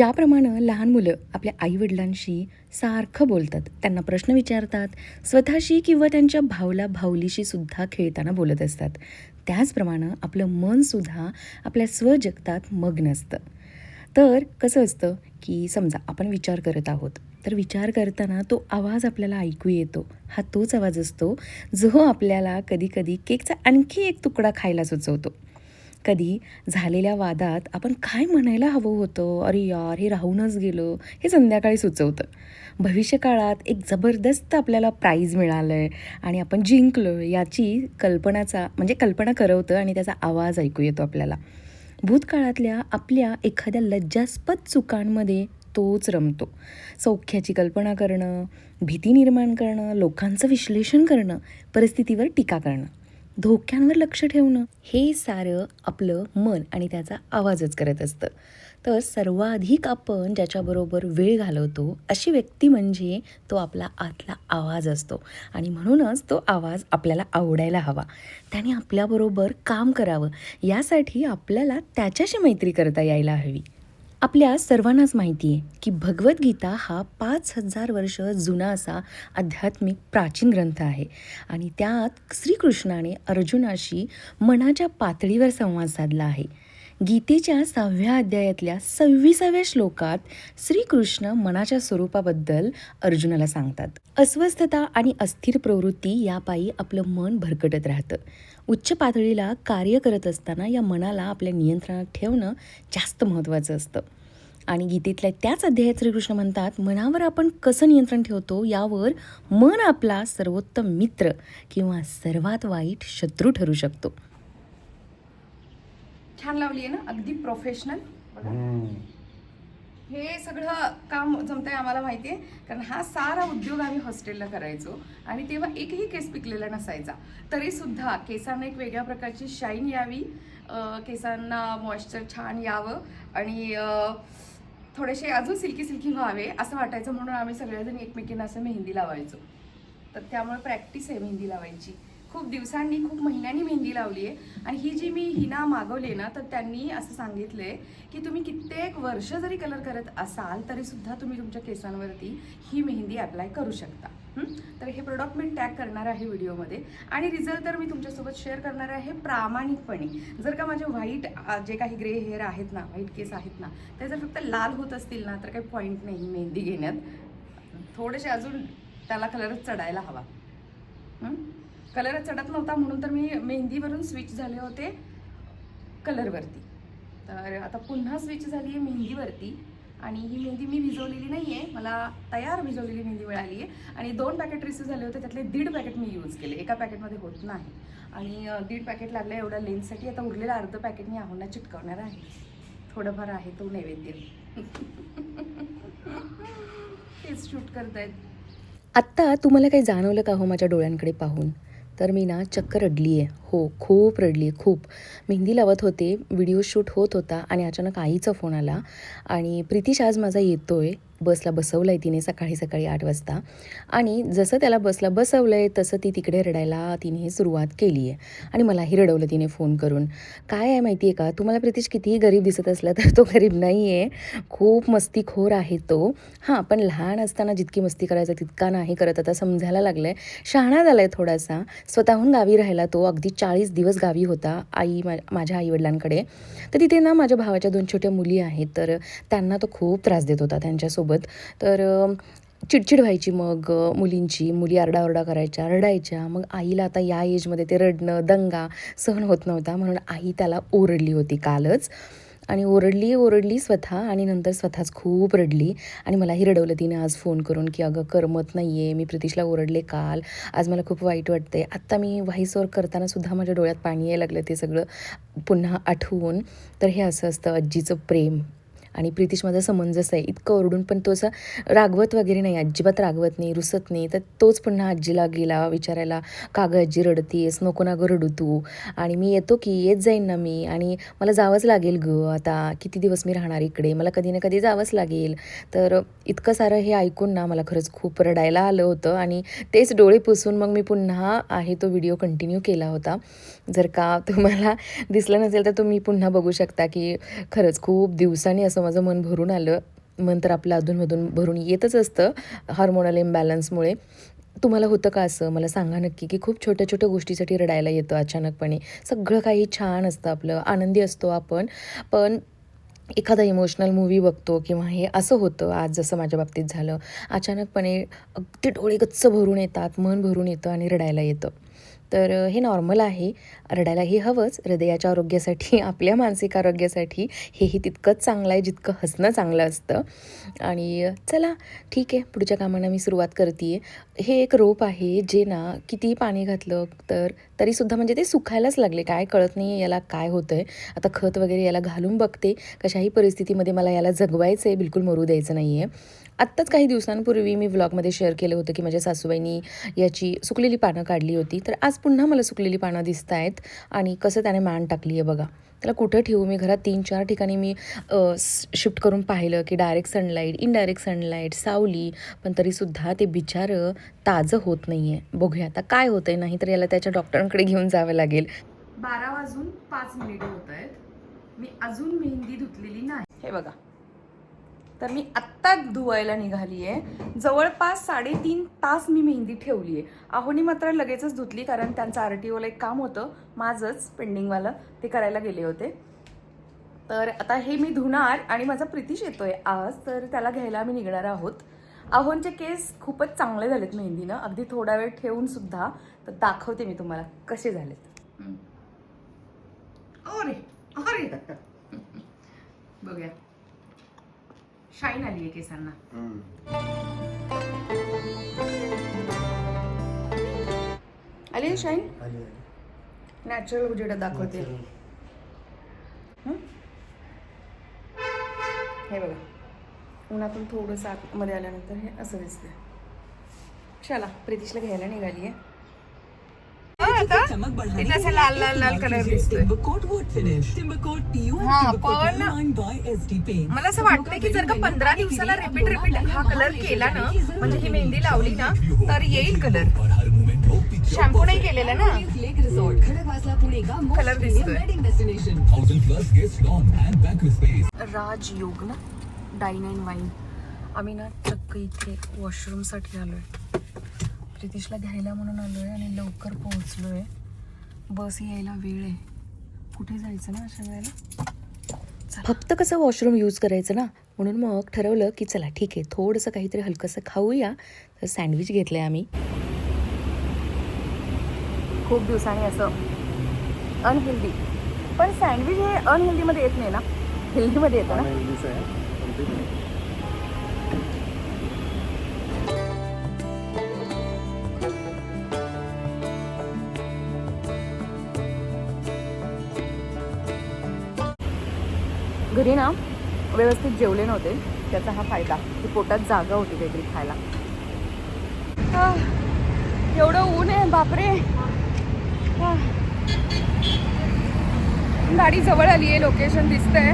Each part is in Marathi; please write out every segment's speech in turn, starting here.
ज्याप्रमाणे लहान मुलं आपल्या आईवडिलांशी सारखं बोलतात त्यांना प्रश्न विचारतात स्वतःशी किंवा त्यांच्या भावला भावलीशी सुद्धा खेळताना बोलत असतात. त्याचप्रमाणे आपलं मनसुद्धा आपल्या स्वजगतात मग्न असतं. तर कसं असतं की समजा आपण विचार करत आहोत तर विचार करताना तो आवाज आपल्याला ऐकू येतो. हा तोच आवाज असतो जो आपल्याला कधीकधी केकचा आणखी एक तुकडा खायला सुचवतो. कधी झालेल्या वादात आपण काय म्हणायला हवं होतं? अरे यार हे राहूनच गेलं. हे संध्याकाळी सुचवतं. भविष्यकाळात एक जबरदस्त आपल्याला प्राईज मिळालं आहे आणि आपण जिंकलो याची कल्पनाचा म्हणजे कल्पना करवतं आणि त्याचा आवाज ऐकू येतो आपल्याला. भूतकाळातल्या आपल्या एखाद्या लज्जास्पद चुकांमध्ये तोच रमतो. सौख्याची कल्पना करणं भीती निर्माण करणं लोकांचं विश्लेषण करणं परिस्थितीवर टीका करणं. धोक्यांवर लक्ष ठेवणं हे सारं आपलं मन आणि त्याचा आवाजच करत असतं. तर सर्वाधिक आपण ज्याच्याबरोबर वेळ घालवतो अशी व्यक्ती म्हणजे तो आपला आतला आवाज असतो. आणि म्हणूनच तो आवाज आपल्याला आवडायला हवा. त्याने आपल्याबरोबर काम करावं. यासाठी आपल्याला त्याच्याशी मैत्री करता यायला हवी. आपल्या सर्वांनाच माहिती आहे की भगवद्गीता हा पाच हजार वर्ष जुना असा आध्यात्मिक प्राचीन ग्रंथ आहे. आणि त्यात श्रीकृष्णाने अर्जुनाशी मनाच्या पातळीवर संवाद साधला आहे. गीतेच्या सहाव्या अध्यायातल्या सव्वीसाव्या श्लोकात श्रीकृष्ण मनाच्या स्वरूपाबद्दल अर्जुनाला सांगतात. अस्वस्थता आणि अस्थिर प्रवृत्ती यापायी आपलं मन भरकटत राहतं. उच्च पातळीला कार्य करत असताना या मनाला आपल्या नियंत्रणात ठेवणं जास्त महत्त्वाचं असतं. आणि गीतेतल्या त्याच अध्यायात श्रीकृष्ण म्हणतात मनावर आपण कसं नियंत्रण ठेवतो यावर मन आपला सर्वोत्तम मित्र किंवा सर्वात वाईट शत्रू ठरू शकतो. छान लावली आहे ना? अगदी प्रोफेशनल हे सगळं काम जमतंय आम्हाला माहिती आहे कारण हा सारा उद्योग आम्ही हॉस्टेलला करायचो. आणि तेव्हा एकही केस पिकलेला नसायचा. तरीसुद्धा केसांना एक वेगळ्या प्रकारची शाईन यावी. केसांना मॉइश्चर छान यावं. आणि थोडेसे अजून सिल्की सिल्की व्हावे असं वाटायचं. म्हणून आम्ही सगळेजण एकमेकींना असं मेहंदी लावायचो. तर त्यामुळे प्रॅक्टिस आहे मेहंदी लावायची. खूप दिवसांनी खूप महिन्यांनी मेहंदी लावली आहे आणि ही जी मी हिना मागवली ना तर त्यांनी असं सांगितलं आहे की तुम्ही कित्येक वर्ष जरी कलर करत असाल तरीसुद्धा तुम्ही तुमच्या केसांवरती ही मेहंदी अप्लाय करू शकता. तर हे प्रोडक्ट मी टॅग करणार आहे व्हिडिओमध्ये. आणि रिझल्ट तर मी तुमच्यासोबत शेअर करणार आहे प्रामाणिकपणे. जर का माझे व्हाईट जे काही ग्रे हेअर आहेत ना व्हाईट केस आहेत ना ते जर फक्त लाल होत असतील ना तर काही पॉईंट नाही मेहंदी घेण्यात. थोडेसे अजून त्याला कलरच चढायला हवा. कलर कलरच चढत नव्हता म्हणून तर मी मेहंदीवरून स्विच झाले होते कलरवरती तर आता पुन्हा स्विच झाली आहे मेहंदीवरती. आणि ही मेहंदी मी भिजवलेली नाही आहे मला तयार भिजवलेली मेहंदी मिळाली आहे. आणि दोन पॅकेट रिसीव झाले होते. त्यातले दीड पॅकेट मी यूज केले. एका पॅकेटमध्ये होत नाही. आणि दीड पॅकेट लागलं एवढ्या लेन्ससाठी आता उरलेलं अर्ध पॅकेट मी आहोंना चिटकवणार आहे. थोडंफार आहे तो नैवेद्य. तेच शूट करतायत. आत्ता तुम्हाला काही जाणवलं का हो माझ्या डोळ्यांकडे पाहून? तर मी ना चक्क रडली आहे हो खूप रडली आहे खूप. मेहंदी लावत होते व्हिडिओ शूट होत होता आणि अचानक आईचा फोन आला आणि प्रितीश आज माझा येतो आहे बसला बसवलं आहे तिने सकाळी सकाळी आठ वाजता. आणि जसं त्याला बसला बसवलं आहे तसं ती तिकडे रडायला तिने सुरुवात केली आहे आणि मलाही रडवलं तिने फोन करून. काय आहे माहिती आहे का? तुम्हाला प्रितीश कितीही गरीब दिसत असला तर तो गरीब नाही आहे खूप मस्तीखोर आहे तो. हां पण लहान असताना जितकी मस्ती करायचा तितका नाही करत. आता समजायला लागलं आहे शहाणा झाला आहे थोडासा. स्वतःहून गावी राहिला तो. अगदी चाळीस दिवस गावी होता आई मा माझ्या आईवडिलांकडे. तर तिथे ना माझ्या भावाच्या दोन छोट्या मुली आहेत. तर त्यांना तो खूप त्रास देत होता. त्यांच्यासोबत तर चिडचिड व्हायची मग मुलींची. मुली आरडाओरडा करायच्या रडायच्या. मग आईला आता या एजमध्ये ते रडणं दंगा सहन होत नव्हता. म्हणून आई त्याला ओरडली होती कालच. आणि ओरडली ओरडली स्वतः आणि नंतर स्वतःच खूप रडली. आणि मलाही रडवलं तिने आज फोन करून की अगं करमत नाही आहे मी प्रितीशला ओरडले काल. आज मला खूप वाईट वाटते आत्ता मी व्हाईस ओवर करताना सुद्धा माझ्या डोळ्यात पाणी यायला लागलं ते सगळं पुन्हा आठवून. तर हे असं असतं आजीचं प्रेम. आणि प्रितीश माझा समंजस आहे. इतकं ओरडून पण तो असा रागवत वगैरे नाही अजिबात रागवत नाही रुसत नाही. तर तोच पुन्हा आजीला गेला विचारायला का गं आजी रडतीस नको ना गं रडू तू. आणि मी येतो की येत जाईन ना मी. आणि मला जावंच लागेल गं आता. किती दिवस मी राहणार इकडे? मला कधी ना कधी जावंच लागेल. तर इतकं सारं हे ऐकून ना मला खरंच खूप रडायला आलं होतं. आणि तेच डोळे पुसून मग मी पुन्हा आहे तो व्हिडिओ कंटिन्यू केला होता. जर का तुम्हाला दिसलं नसेल तर तुम्ही पुन्हा बघू शकता की खरंच खूप दिवसांनी असं माझं मन भरून आलं. मन तर आपलं अधूनमधून भरून येतच असतं हार्मोनल इम्बॅलन्समुळे तुम्हाला होतं का असं? मला सांगा नक्की की खूप छोट्या छोट्या गोष्टीसाठी रडायला येतं अचानकपणे. सगळं काही छान असतं आपलं आनंदी असतो आपण. पण एखादा इमोशनल मूवी बघतो किंवा हे असं होतं आज जसं माझ्या बाबतीत झालं अचानकपणे अगदी डोळे गच्च भरून येतात मन भरून येतं आणि रडायला येतं. तर हे नॉर्मल आहे. रडायला हे हवंच. हृदयाच्या आरोग्यासाठी आपल्या मानसिक आरोग्यासाठी हेही तितकंच चांगलं आहे जितकं हसणं चांगलं असतं. आणि चला ठीक आहे. पुढच्या कामांना मी सुरुवात करते हे एक रोप आहे जे ना कितीही पाणी घातलं तर तरीसुद्धा म्हणजे ते सुकायलाच लागले. काय कळत नाही याला काय होतं आहे आता खत वगैरे याला घालून बघते. कशाही परिस्थितीमध्ये मला याला जगवायचं आहे बिलकुल मरू द्यायचं नाही आहे आत्ताच काही दिवसांपूर्वी मी व्लॉगमध्ये शेअर केलं होतं की माझ्या सासूबाईंनी याची सुकलेली पानं काढली होती. तर आज पुन्हा मला सुकलेली पानं दिसत आहेत आणि कसं त्याने मान टाकली आहे बघा. त्याला कुठं ठेवू मी? घरात तीन चार ठिकाणी मी शिफ्ट करून पाहिलं की डायरेक्ट सनलाईट इनडायरेक्ट सनलाईट सावली पण तरीसुद्धा ते बिचारं ताजं होत नाही आहे बघूया आता काय होतं आहे नाही तर याला त्याच्या डॉक्टरांकडे घेऊन जावं लागेल. बारा वाजून पाच मिनिटं होत आहेत. मी अजून मेहंदी धुतलेली नाही. हे बघा. तर मी आत्ता धुवायला निघाली आहे जवळपास साडेतीन तास मी मेहंदी ठेवली आहे आहोनी मात्र लगेचच धुतली कारण त्यांचं आर टी ओला एक काम होतं. माझंच पेंडिंगवालं ते करायला गेले होते. तर आता हे मी धुणार आणि माझा प्रितीश येतोय आज तर त्याला घ्यायला आम्ही निघणार आहोत. आहोनचे केस खूपच चांगले झालेत मेहंदीनं. अगदी थोडा वेळ ठेवून सुद्धा. तर दाखवते मी तुम्हाला कसे झालेत. अरे अरे. बघूया. शाईन आली आहे केसांना. आली आहे शाईन? नॅचरल उजेड दाखवते. हं? हे बघा. उन्हातून थोडंसं आतमध्ये आल्यानंतर हे असं दिसतंय. चला प्रितिशला घ्यायला निघाली आहे मला असं वाटतं की जर पंधरा दिवसाला रिपीट रिपीट हा कलर केला ना म्हणजे ही मेहंदी लावली ना तर येईल कलर शॅम्पू नाही केलेला ना. राजयोग ना? डायन अँड वाईन आम्ही ना चक्क इथे वॉशरूमसाठी आलोय. प्रितिशला घ्यायला म्हणून आलोय आणि लवकर पोहोचलोय. बस यायला वेळ आहे. कुठे जायचं ना अशा वेळेला? फक्त कसं वॉशरूम यूज करायचं ना? म्हणून मग ठरवलं की चला ठीक आहे थोडंसं काहीतरी हलकंसं खाऊया. तर सँडविच घेतलं आहे आम्ही. खूप दिवसांनी असं अनहेल्दी पण सँडविच हे अनहेल्दीमध्ये येत नाही ना? हेल्दीमध्ये येतं ना? घरी ना व्यवस्थित जेवले नव्हते. त्याचा हा फायदा की पोटात जागा होती काहीतरी खायला. एवढं ऊन आहे बापरे. गाडी जवळ आली आहे लोकेशन दिसतंय.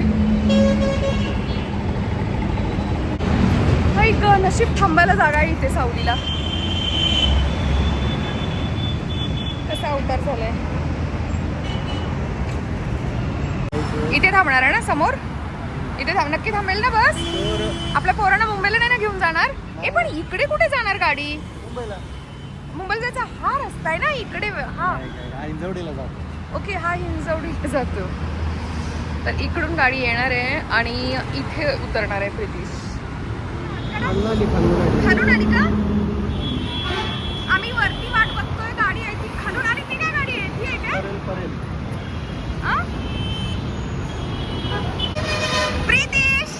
एक नशीब थांबायला जागा आहे इथे सावलीला. कसा अवतार झालाय. इथे थांबणार आहे ना समोर? इथे थांब नक्की थांबेल ना बस? आपल्या पोरांना मुंबईला नाही ना घेऊन जाणार? ए पण इकडे कुठे जाणार गाडी? मुंबईला. जायचा हा रस्ता आहे ना इकडे हा. ओके हा हिंजवडीला जातो. तर इकडून गाडी येणार आहे आणि इथे उतरणार आहे प्रितीश खालून आली का? आम्ही वरती वाट बघतोय गाडी आहे ती. खालून आली ती काय गाडी? आहे ती आहे काय आ? प्रितीश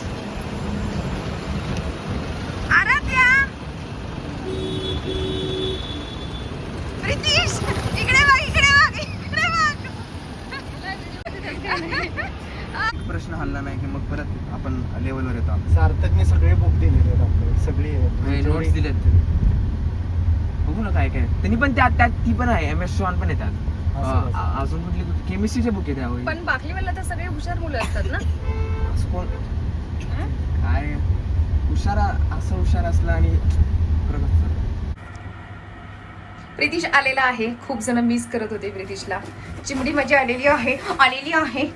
आराध्या प्रितीश इकडे बघ इकडे बघ इकडे बघ प्रश्न हल्ला नाही की मग परत आपण लेवलवर येतो आपण. सार्थकने सगळे बुक दिलेले आहेत आपले सगळी हे नोट्स दिलेत बघू ना काय काय. त्यांनी पण त्यात त्यात ती पण आहे एम एस शॉन पण येतात. असं? अ- अजून कुठली केमिस्ट्रीचे बुक आहे त्यावेळी पण बाकलीवाला तर सगळे हुशार मुलं असतात ना? असं कोण? काय? हुशार असं हुशार असलं आणि फरक असतो. प्रितिश आलेला आहे. खूप जण मिस करत होते प्रितिशला. चिमडी माझी आलेली आहे आलेली आहे.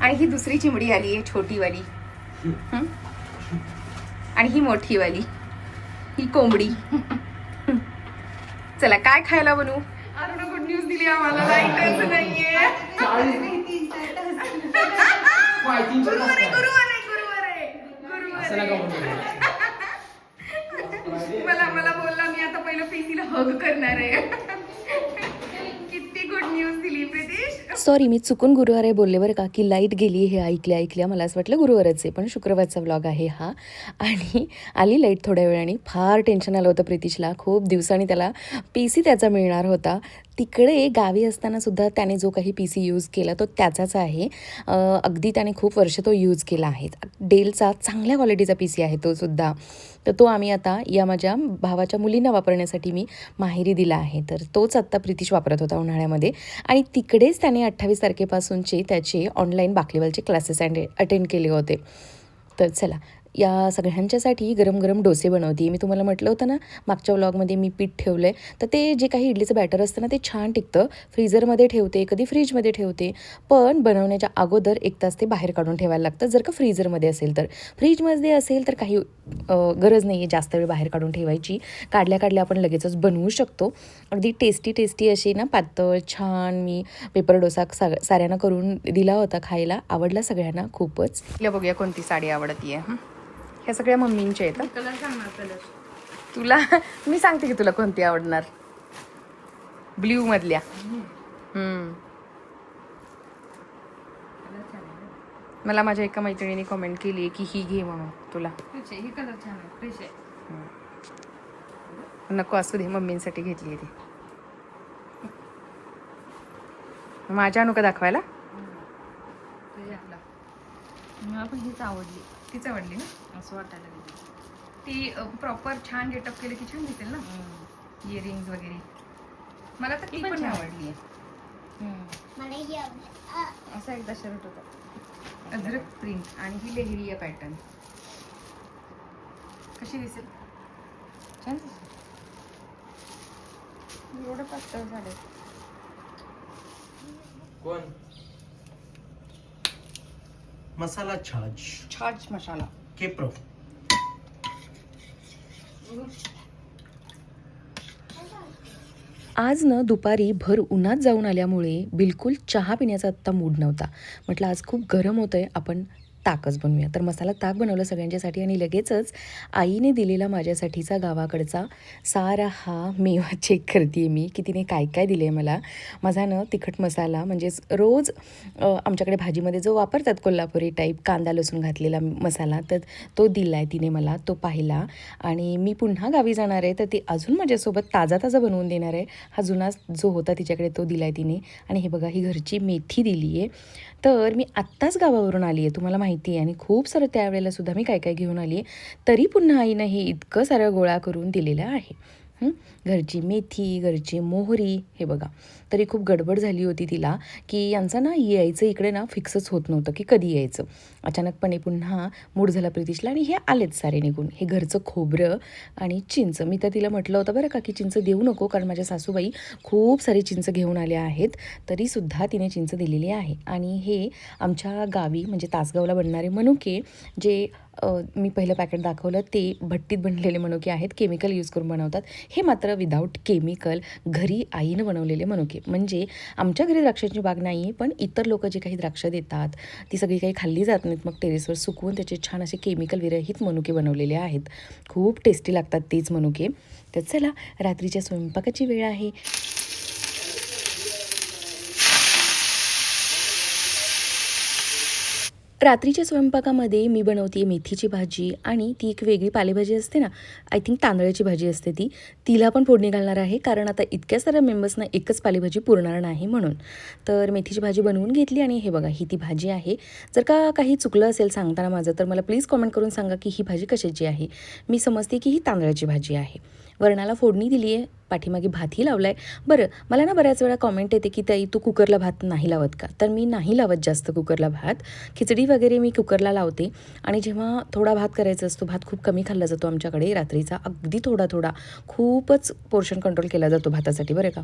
आणि ही दुसरी चिमडी आली आहे छोटीवाली? आणि ही मोठीवाली. ही कोंबडी. चला काय खायला अरुण गुड न्यूज दिली आम्हाला. लाईटच नाहीये. मला मला बोलला मी आता पहिलं प्रीतीला हग करणार आहे. किती गुड न्यूज दिली प्रितीश? सॉरी मी चुकून गुरुवार आहे बोलले बरं का की लाइट गेली हे ऐकल्या ऐकल्या मला असं वाटलं गुरुवारच आहे पण शुक्रवारचा व्लॉग आहे हा. आणि आली लाइट थोड्या वेळाने. फार टेन्शन आलं होतं प्रितीशला. खूप दिवसांनी त्याला पी सी त्याचा मिळणार होता. तिकडे गावी असतानासुद्धा त्याने जो काही पी सी यूज केला तो त्याचाच आहे. अगदी त्याने खूप वर्ष तो यूज केला आहे. डेलचा चांगल्या क्वालिटीचा पी सी आहे तो सुद्धा. तर तो आम्ही आता या माझ्या भावाच्या मुलींना वापरण्यासाठी मी माहेरी दिला आहे. तर तोच आत्ता प्रितीश वापरत होता उन्हाळ्यामध्ये. आणि तिकडेच त्याने अठ्ठावीस तारखेपासूनचे त्याचे ऑनलाईन बाकलीवालचे क्लासेस अँड अटेंड केले होते. तर चला या सगळ्यांच्यासाठी गरम गरम डोसे बनवते मी तुम्हाला म्हटलं होतं ना मागच्या व्लॉगमध्ये मी पीठ ठेवलं आहे तर ते जे काही इडलीचं बॅटर असतं ना ते छान टिकतं. फ्रीझरमध्ये ठेवते कधी फ्रीजमध्ये ठेवते. पण बनवण्याच्या अगोदर एक तास ते बाहेर काढून ठेवायला लागतं. जर का फ्रीजरमध्ये असेल तर. फ्रीजमध्ये असेल तर काही गरज नाही आहे जास्त वेळ बाहेर काढून ठेवायची. काढल्या काढल्या आपण लगेचच बनवू शकतो. अगदी टेस्टी टेस्टी अशी ना पातळ छान मी पेपर डोसा सा साऱ्यांना करून दिला होता खायला. आवडला सगळ्यांना खूपच. बघूया कोणती साडी आवडती आहे ह्या सगळ्या मम्मींच्या आहेत? Colour colour. तुला मी सांगते की तुला कोणती आवडणार. ब्ल्यू मधल्या. मला माझ्या एका मैत्रिणीने कमेंट केली की ही घे म्हणून तुला. हे कलर छान आहे फ्रेश आहे. नको असू दे मम्मींसाठी घेतली आहे ती. माझ्या अनुका दाखवायला. मला पण हीच आवडली. तीच आवडली ना. असं वाटायला लागलं. ती प्रॉपर छान गेटअप केलं की छान दिसेल ना. इयरिंग्स वगैरे. मला तर ती पण. आवडली. आहे असा एकदा शर्ट होता. अद्रक प्रिंट आणि ही लेहरी आहे पॅटर्न कशी दिसेल? छान एवढं पातळ झालं कोण? मसाला छाज. छाछ मसाला. केप्रो. आज न दुपारी भर उन्हात जाऊन आल्यामुळे बिलकुल चहा पिण्याचा आत्ता मूड नव्हता. म्हटलं आज खूप गरम होतं आहे आपण ताकच बनवूया. तर मसाला ताक बनवलं सगळ्यांच्यासाठी आणि लगेचच आईने दिलेला माझ्यासाठीचा गावाकडचा सारा हा मेवा चेक करते मी की तिने काय काय दिले आहे मला. माझा न तिखट मसाला म्हणजेच रोज आमच्याकडे भाजीमध्ये जो वापरतात कोल्हापुरी टाईप कांदा लसूण घातलेला मसाला तर तो दिला आहे तिने मला तो पाहिला. आणि मी पुन्हा गावी जाणार आहे तर ती अजून माझ्यासोबत ताजा ताजा बनवून देणार आहे. हा जुना जो होता तिच्याकडे तो दिला आहे तिने. आणि हे बघा ही घरची मेथी दिली आहे तर मी आत्ताच गावावरून आली आहे तुम्हाला माहिती आहे. आणि खूप सारं त्यावेळेला सुद्धा मी काय काय घेऊन आली आहे. तरी पुन्हा आईनं हे इतकं सारं गोळा करून दिलेलं आहे. घरची मेथी घरची मोहरी हे बघा. तरी खूप गडबड झाली होती तिला की यांचं ना यायचं इकडे ना फिक्सच होत नव्हतं की कधी यायचं. अचानकपणे पुन्हा मूड झाला प्रितीशला आणि हे आलेच सारे निघून. हे घरचं खोबरं आणि चिंच. मी तर तिला म्हटलं होतं बरं का की चिंच देऊ नको कारण माझ्या सासूबाई खूप सारी चिंच घेऊन आल्या आहेत तरीसुद्धा तिने चिंच दिलेली आहे. आणि हे आमच्या गावी म्हणजे तासगावला बनणारे मनुके जे मी पहिलं पॅकेट दाखवलं ते भट्टीत बनलेले मनुके आहेत केमिकल यूज करून बनवतात. हे मात्र विदाऊट केमिकल घरी आईनं बनवलेले मनुके. म्हणजे आमच्या घरी द्राक्षांची बाग नाही आहे पण इतर लोक जे काही द्राक्षं देतात ती सगळी काही खाल्ली जात नाहीत. मग टेरेसवर सुकवून त्याचे छान असे केमिकल विरहित मनुके बनवलेले आहेत. खूप टेस्टी लागतात तेच मनुके. तर चला रात्रीच्या स्वयंपाकाची वेळ आहे. रात्रीच्या स्वयंपाकामध्ये मी बनवते मेथीची भाजी आणि ती एक वेगळी पालेभाजी असते ना आय थिंक तांदळाची भाजी असते ती. तिला पण फोडणी घालणार आहे कारण आता इतक्या साऱ्या मेंबर्सना एकच पालेभाजी पुरणार नाही म्हणून. तर मेथीची भाजी बनवून घेतली आणि हे बघा ही ती भाजी आहे. जर का काही चुकलं असेल सांगताना माझं तर मला प्लीज कॉमेंट करून सांगा की ही भाजी कशाची आहे. मी समजते की ही तांदळाची भाजी आहे. वरणाला फोडणी दिली आहे पाठीमागे भातही लावला आहे बरं मला ना बऱ्याच वेळा कॉमेंट येते की ताई तू कुकरला भात नाही लावत का? तर मी नाही लावत जास्त कुकरला भात. खिचडी वगैरे मी कुकरला लावते. आणि जेव्हा थोडा भात करायचा असतो भात खूप कमी खाल्ला जातो आमच्याकडे. रात्रीचा अगदी थोडा थोडा खूपच पोर्शन कंट्रोल केला जातो भातासाठी बरं का?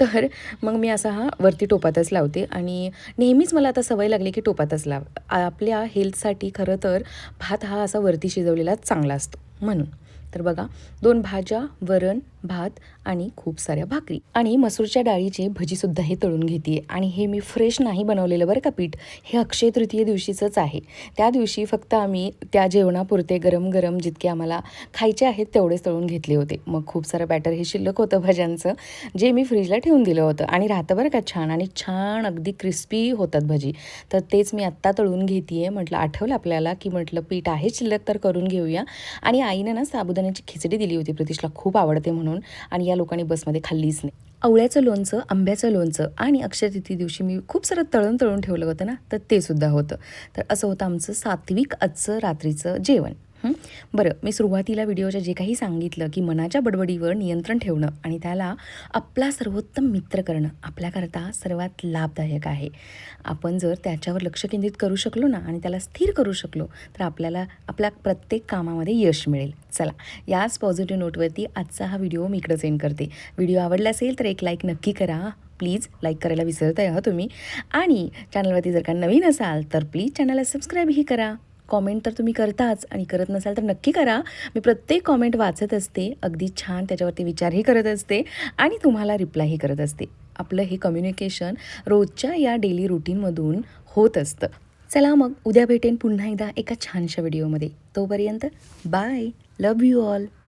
तर मग मी असा हा वरती टोपातच लावते. आणि नेहमीच मला आता सवय लागली की टोपातच लाव. आपल्या हेल्थसाठी खरं तर भात हा असा वरती शिजवलेला चांगला असतो. म्हणून. तर बघा दोन भाज्या वरण भात आणि खूप साऱ्या भाकरी. आणि मसूरच्या डाळीचे भजीसुद्धा हे तळून घेते आणि हे मी फ्रेश नाही बनवलेलं बरं का पीठ. हे अक्षय तृतीय दिवशीचंच आहे. त्या दिवशी फक्त आम्ही त्या जेवणापुरते गरम गरम जितके आम्हाला खायचे आहेत तेवढेच तळून घेतले होते. मग खूप सारं बॅटर हे शिल्लक होतं भज्यांचं जे मी फ्रीजला ठेवून दिलं होतं. आणि राहतं बरं का छान आणि छान अगदी क्रिस्पी होतात भजी. तर तेच मी आत्ता तळून घेते आहे म्हटलं आठवलं आपल्याला की म्हटलं पीठ आहे शिल्लक तर करून घेऊया. आणि आईनं ना साबुदाण्याची खिचडी दिली होती प्रतिशला. खूप आवडते म्हणून. आणि या लोकांनी बसमध्ये खाल्लीच नाही. आवळ्याचं लोणचं आंब्याचं लोणचं आणि अक्षय दिवशी मी खूप सारं तळून तळून ठेवलं होतं ना तर ते सुद्धा होतं. तर असं होतं आमचं सात्विक आजचं रात्रीचं जेवण. बरं मी सुरुवातीला व्हिडिओच्या जे काही सांगितलं की मनाच्या बडबडीवर नियंत्रण ठेवणं आणि त्याला आपला सर्वोत्तम मित्र करणं आपल्याकरता सर्वात लाभदायक आहे. आपण जर त्याच्यावर लक्ष केंद्रित करू शकलो ना आणि त्याला स्थिर करू शकलो तर आपल्याला आपल्या प्रत्येक कामामध्ये यश मिळेल. चला याच पॉझिटिव्ह नोटवरती आजचा हा व्हिडिओ मी इकडं सेंड करते. व्हिडिओ आवडला असेल तर एक लाईक नक्की करा. प्लीज लाईक करायला विसरत हा तुम्ही. आणि चॅनलवरती जर का नवीन असाल तर प्लीज चॅनलला सबस्क्राईबही करा. कॉमेंट तर तुम्ही करताच आणि करत नसाल तर नक्की करा. मी प्रत्येक कॉमेंट वाचत असते. अगदी छान त्याच्यावरती विचारही करत असते आणि तुम्हाला रिप्लायही करत असते. आपलं हे कम्युनिकेशन रोजच्या या डेली रुटीनमधून होत असतं. चला मग उद्या भेटेन पुन्हा एकदा एका छानशा व्हिडिओमध्ये तोपर्यंत बाय लव यू ऑल